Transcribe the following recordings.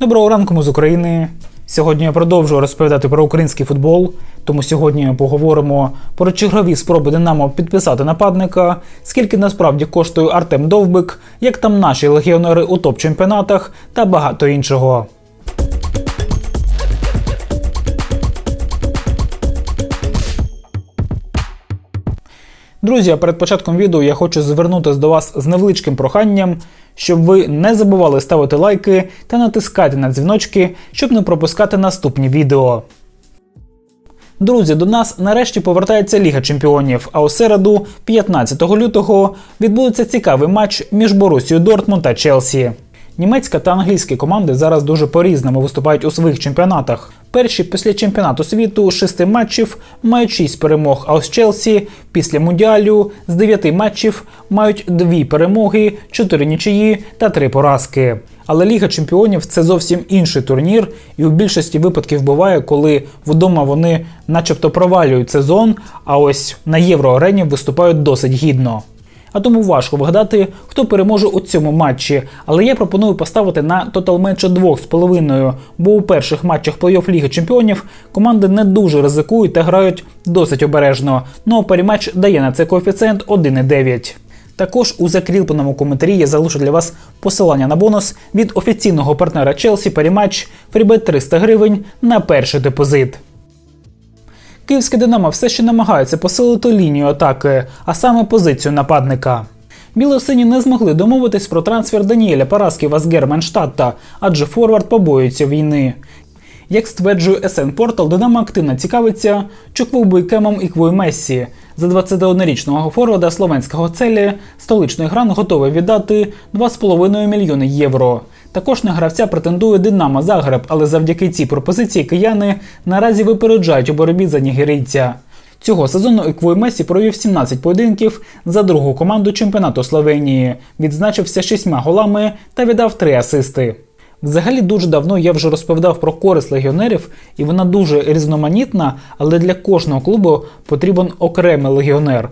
Доброго ранку, ми з України. Сьогодні я продовжую розповідати про український футбол. Тому сьогодні поговоримо про чергові спроби Динамо підписати нападника, скільки насправді коштує Артем Довбик, як там наші легіонери у топ-чемпіонатах та багато іншого. Друзі, а перед початком відео я хочу звернутися до вас з невеличким проханням, щоб ви не забували ставити лайки та натискати на дзвіночки, щоб не пропускати наступні відео. Друзі, до нас нарешті повертається Ліга Чемпіонів, а у середу, 15 лютого, відбудеться цікавий матч між Борусією Дортмунд та Челсі. Німецька та англійські команди зараз дуже по-різному виступають у своїх чемпіонатах. Перші після чемпіонату світу шести матчів мають 6 перемог, а ось Челсі після мундіалю з 9 матчів мають 2 перемоги, 4 нічиї та 3 поразки. Але Ліга Чемпіонів це зовсім інший турнір, і у більшості випадків буває, коли вдома вони начебто провалюють сезон, а ось на євроарені виступають досить гідно. А тому важко вгадати, хто переможе у цьому матчі. Але я пропоную поставити на тотал менше 2,5, бо у перших матчах плей-офф Ліги Чемпіонів команди не дуже ризикують та грають досить обережно. Ну а паріматч дає на це коефіцієнт 1,9. Також у закріпленому коментарі я залишу для вас посилання на бонус від офіційного партнера Челсі Паріматч Фрібет 300 гривень на перший депозит. Київське Динамо все ще намагається посилити лінію атаки, а саме позицію нападника. Білосині не змогли домовитись про трансфер Даніеля Парасківа з Германштадта, адже Форвард побоюється війни. Як стверджує СН Портал, Динамо активно цікавиться Чуквобойкемом і Квой Мессі. За 21-річного форварда словенського целі столичний гран готовий віддати 2,5 мільйони євро. Також на гравця претендує Динамо Загреб, але завдяки цій пропозиції кияни наразі випереджають у боротьбі за нігерійця. Цього сезону Еквой Месі провів 17 поєдинків за другу команду чемпіонату Словенії, відзначився шістьма голами та віддав три асисти. Взагалі дуже давно я вже розповідав про користь легіонерів, і вона дуже різноманітна, але для кожного клубу потрібен окремий легіонер.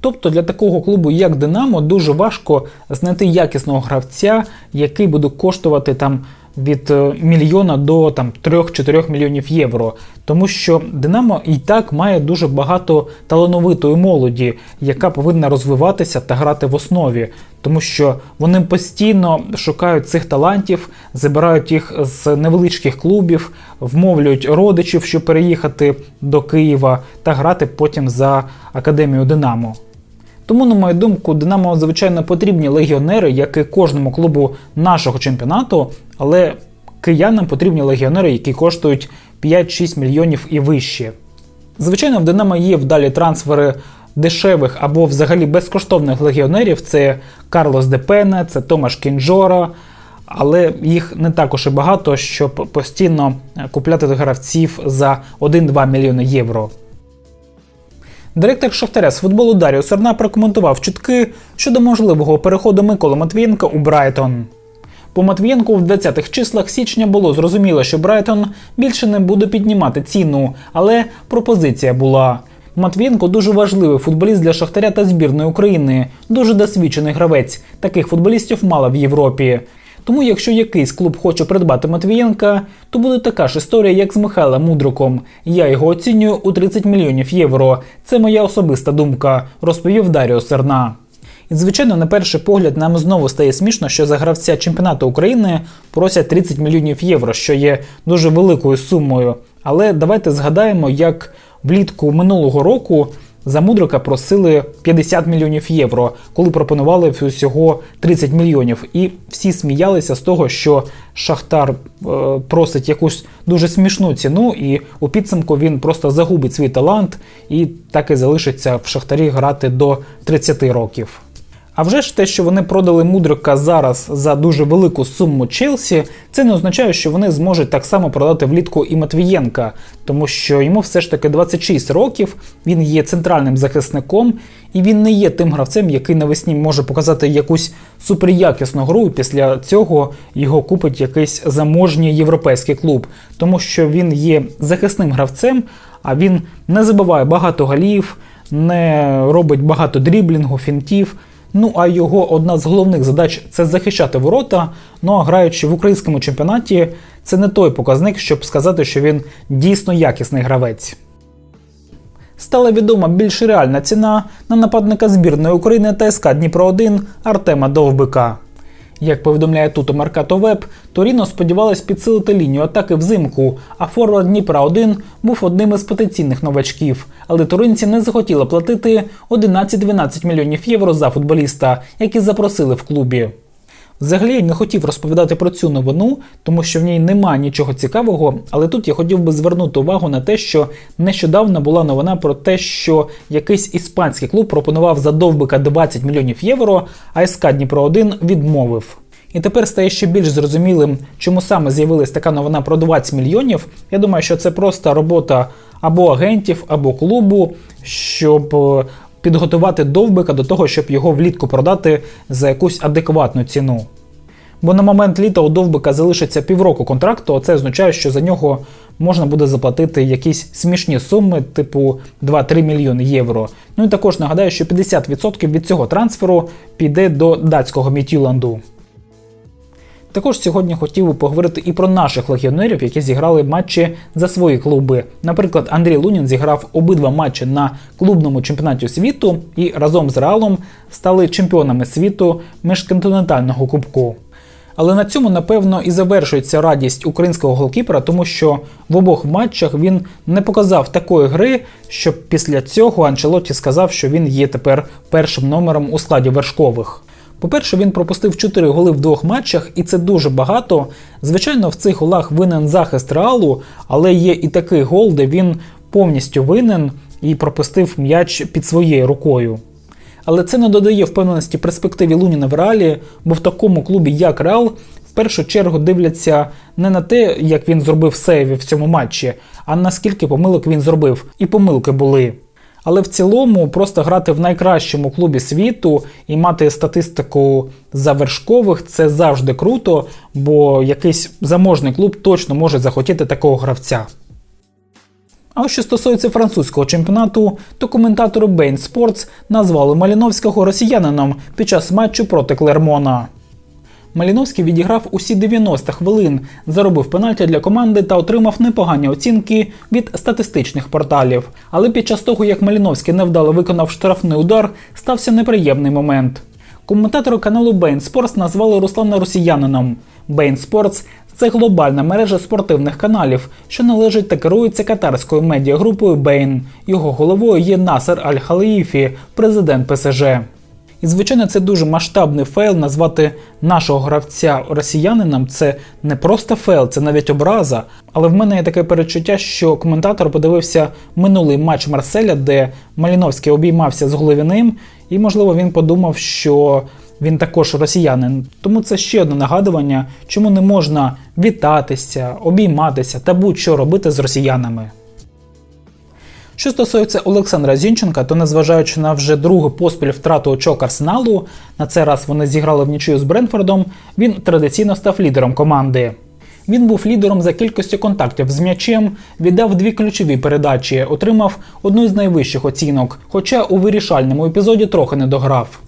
Тобто для такого клубу, як Динамо, дуже важко знайти якісного гравця, який буде коштувати там від е, мільйона до там 3-4 мільйонів євро. Тому що Динамо і так має дуже багато талановитої молоді, яка повинна розвиватися та грати в основі. Тому що вони постійно шукають цих талантів, забирають їх з невеличких клубів, вмовлюють родичів, щоб переїхати до Києва та грати потім за академію Динамо. Тому, на мою думку, Динамо звичайно потрібні легіонери, як і кожному клубу нашого чемпіонату, але киянам потрібні легіонери, які коштують 5-6 мільйонів і вище. Звичайно, в Динамо є вдалі трансфери дешевих або взагалі безкоштовних легіонерів: це Карлос Депене, це Томаш Кінджора. Але їх не також і багато, щоб постійно купляти гравців за 1-2 мільйони євро. Директор Шахтаря з футболу Даріо Серна прокоментував чутки щодо можливого переходу Миколи Матвієнка у Брайтон. По Матвієнку в 20-х числах січня було зрозуміло, що Брайтон більше не буде піднімати ціну, але пропозиція була. Матвієнко дуже важливий футболіст для Шахтаря та збірної України, дуже досвідчений гравець. Таких футболістів мало в Європі. Тому, якщо якийсь клуб хоче придбати Матвієнка, то буде така ж історія, як з Михайлом Мудриком. Я його оцінюю у 30 мільйонів євро. Це моя особиста думка, розповів Даріо Серна. І, звичайно, на перший погляд нам знову стає смішно, що за гравця чемпіонату України просять 30 мільйонів євро, що є дуже великою сумою. Але давайте згадаємо, як влітку минулого року за Мудрика просили 50 мільйонів євро, коли пропонували всього 30 мільйонів. І всі сміялися з того, що Шахтар е, просить якусь дуже смішну ціну, і у підсумку він просто загубить свій талант і так і залишиться в Шахтарі грати до 30 років. А вже ж те, що вони продали Мудрика зараз за дуже велику суму Челсі, це не означає, що вони зможуть так само продати влітку і Матвієнка, тому що йому все ж таки 26 років, він є центральним захисником, і він не є тим гравцем, який навесні може показати якусь суперякісну гру. і Після цього його купить якийсь заможній європейський клуб, тому що він є захисним гравцем, а він не забиває багато голів, не робить багато дріблінгу, фінтів. Ну а його одна з головних задач це захищати ворота. Ну а граючи в українському чемпіонаті, це не той показник, щоб сказати, що він дійсно якісний гравець. Стала відома більш реальна ціна на нападника збірної України та СК Дніпро 1 Артема Довбика. Як повідомляє тут Меркатовеб, Торіно сподівалась підсилити лінію атаки взимку, а форвард Дніпра 1 був одним із потенційних новачків. Але туринці не захотіли платити 11-12 мільйонів євро за футболіста, які запросили в клубі. Взагалі я не хотів розповідати про цю новину, тому що в ній немає нічого цікавого, але тут я хотів би звернути увагу на те, що нещодавно була новина про те, що якийсь іспанський клуб пропонував за довбика 20 мільйонів євро, а СК Дніпро 1 відмовив. І тепер стає ще більш зрозумілим, чому саме з'явилась така новина про 20 мільйонів. Я думаю, що це просто робота або агентів, або клубу, щоб е, підготувати довбика до того, щоб його влітку продати за якусь адекватну ціну. Бо на момент літа у довбика залишиться півроку контракту, а це означає, що за нього можна буде заплатити якісь смішні суми, типу 2-3 мільйони євро. Ну і також нагадаю, що 50% від цього трансферу піде до датського Мітюланду. Також сьогодні хотів би поговорити і про наших легіонерів, які зіграли матчі за свої клуби. Наприклад, Андрій Лунін зіграв обидва матчі на клубному чемпіонаті світу і разом з Реалом стали чемпіонами світу міжконтинентального кубку. Але на цьому, напевно, і завершується радість українського голкіпера, тому що в обох матчах він не показав такої гри, щоб після цього Анчелотті сказав, що він є тепер першим номером у складі вершкових. По-перше, він пропустив 4 голи в двох матчах, і це дуже багато. Звичайно, в цих голах винен захист реалу, але є і такий гол, де він повністю винен і пропустив м'яч під своєю рукою. Але це не додає впевненості перспективі Луніна в реалі, бо в такому клубі, як Реал, в першу чергу дивляться не на те, як він зробив сейві в цьому матчі, а наскільки помилок він зробив. І помилки були. Але в цілому просто грати в найкращому клубі світу і мати статистику завершкових це завжди круто, бо якийсь заможний клуб точно може захотіти такого гравця. А що стосується французького чемпіонату, то коментатори Bain Sports назвали Маліновського росіянином під час матчу проти Клермона. Маліновський відіграв усі 90 хвилин, заробив пенальті для команди та отримав непогані оцінки від статистичних порталів. Але під час того, як Маліновський невдало виконав штрафний удар, стався неприємний момент. Коментатори каналу Bain Sports назвали Руслана росіянином. Bain Sports – це глобальна мережа спортивних каналів, що належить та керується катарською медіагрупою Bain. Його головою є Насер Аль-Халаїфі, президент ПСЖ. І, звичайно, це дуже масштабний фейл назвати нашого гравця росіянином. Це не просто фейл, це навіть образа. Але в мене є таке перечуття, що коментатор подивився минулий матч Марселя, де Маліновський обіймався з головіним, і, можливо, він подумав, що він також росіянин. Тому це ще одне нагадування, чому не можна вітатися, обійматися та будь-що робити з росіянами. Що стосується Олександра Зінченка, то незважаючи на вже другу поспіль втрату очок Арсеналу, на цей раз вони зіграли в нічию з Бренфордом, він традиційно став лідером команди. Він був лідером за кількістю контактів з м'ячем, віддав дві ключові передачі, отримав одну з найвищих оцінок, хоча у вирішальному епізоді трохи не дограв.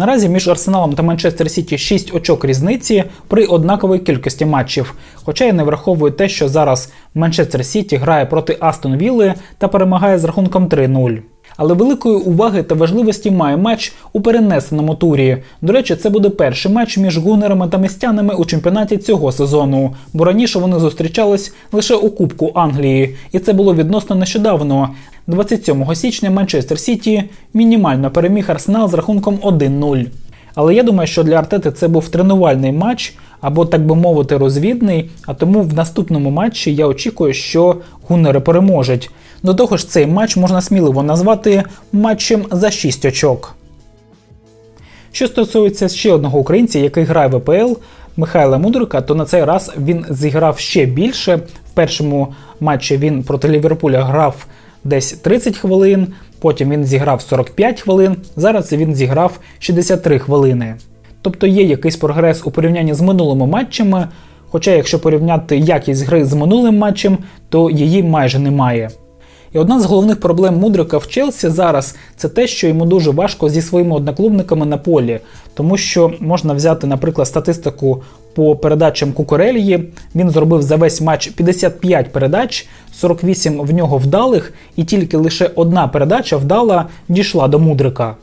Наразі між Арсеналом та Манчестер Сіті 6 очок різниці при однаковій кількості матчів. Хоча я не враховую те, що зараз Манчестер Сіті грає проти Астон Вілли та перемагає з рахунком 3-0. Але великої уваги та важливості має матч у перенесеному турі. До речі, це буде перший матч між гунерами та містянами у чемпіонаті цього сезону, бо раніше вони зустрічались лише у Кубку Англії, і це було відносно нещодавно. 27 січня Манчестер Сіті мінімально переміг Арсенал з рахунком 1-0. Але я думаю, що для Артети це був тренувальний матч, або, так би мовити, розвідний. А тому в наступному матчі я очікую, що гунери переможуть. До того ж, цей матч можна сміливо назвати матчем за 6 очок. Що стосується ще одного українця, який грає в ВПЛ, Михайла Мудрика, то на цей раз він зіграв ще більше. В першому матчі він проти Ліверпуля грав десь 30 хвилин, потім він зіграв 45 хвилин, зараз він зіграв 63 хвилини. Тобто є якийсь прогрес у порівнянні з минулими матчами, хоча якщо порівняти якість гри з минулим матчем, то її майже немає. І одна з головних проблем Мудрика в Челсі зараз це те, що йому дуже важко зі своїми одноклубниками на полі, тому що можна взяти, наприклад, статистику по передачам Кукурельї. Він зробив за весь матч 55 передач, 48 в нього вдалих, і тільки лише одна передача вдала дійшла до Мудрика.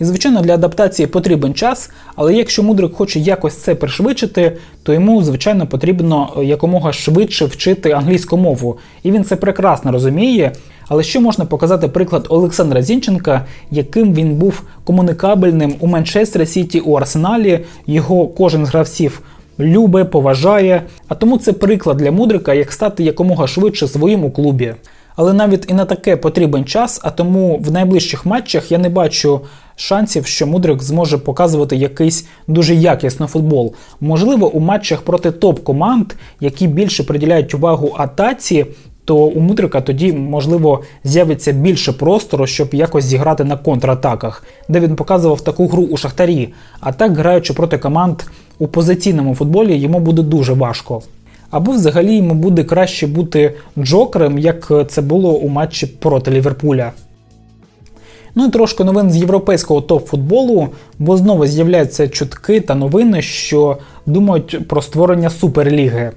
І, звичайно, для адаптації потрібен час, але якщо мудрик хоче якось це пришвидшити, то йому, звичайно, потрібно е, якомога швидше вчити англійську мову. І він це прекрасно розуміє. Але ще можна показати приклад Олександра Зінченка, яким він був комунікабельним у Манчестер Сіті у Арсеналі. Його кожен з гравців любе, поважає. А тому це приклад для мудрика, як стати якомога швидше своїм у клубі. Але навіть і на таке потрібен час, а тому в найближчих матчах я не бачу шансів, що Мудрик зможе показувати якийсь дуже якісний футбол. Можливо, у матчах проти топ-команд, які більше приділяють увагу атаці, то у Мудрика тоді, можливо, з'явиться більше простору, щоб якось зіграти на контратаках, де він показував таку гру у Шахтарі. А так, граючи проти команд у позиційному футболі, йому буде дуже важко. Або взагалі йому буде краще бути джокером, як це було у матчі проти Ліверпуля. Ну і трошки новин з європейського топ-футболу, бо знову з'являються чутки та новини, що думають про створення суперліги.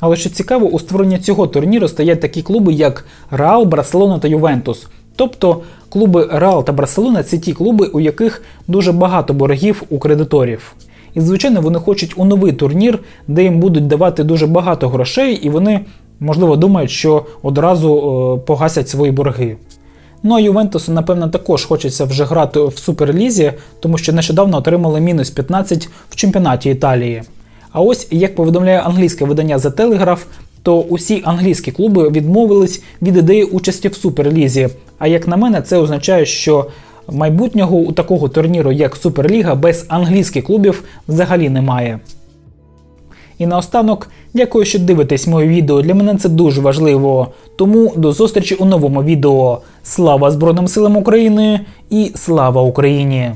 Але що цікаво, у створенні цього турніру стоять такі клуби, як Реал, Барселона та Ювентус. Тобто клуби Реал та Барселона це ті клуби, у яких дуже багато боргів у кредиторів. І, звичайно, вони хочуть у новий турнір, де їм будуть давати дуже багато грошей, і вони, можливо, думають, що одразу е, погасять свої борги. Ну а Ювентусу, напевно, також хочеться вже грати в Суперлізі, тому що нещодавно отримали мінус 15 в чемпіонаті Італії. А ось як повідомляє англійське видання The Telegraph, то усі англійські клуби відмовились від ідеї участі в Суперлізі. А як на мене, це означає, що майбутнього у такого турніру, як Суперліга, без англійських клубів взагалі немає. І наостанок, дякую, що дивитесь моє відео. Для мене це дуже важливо. Тому до зустрічі у новому відео. Слава Збройним силам України і слава Україні!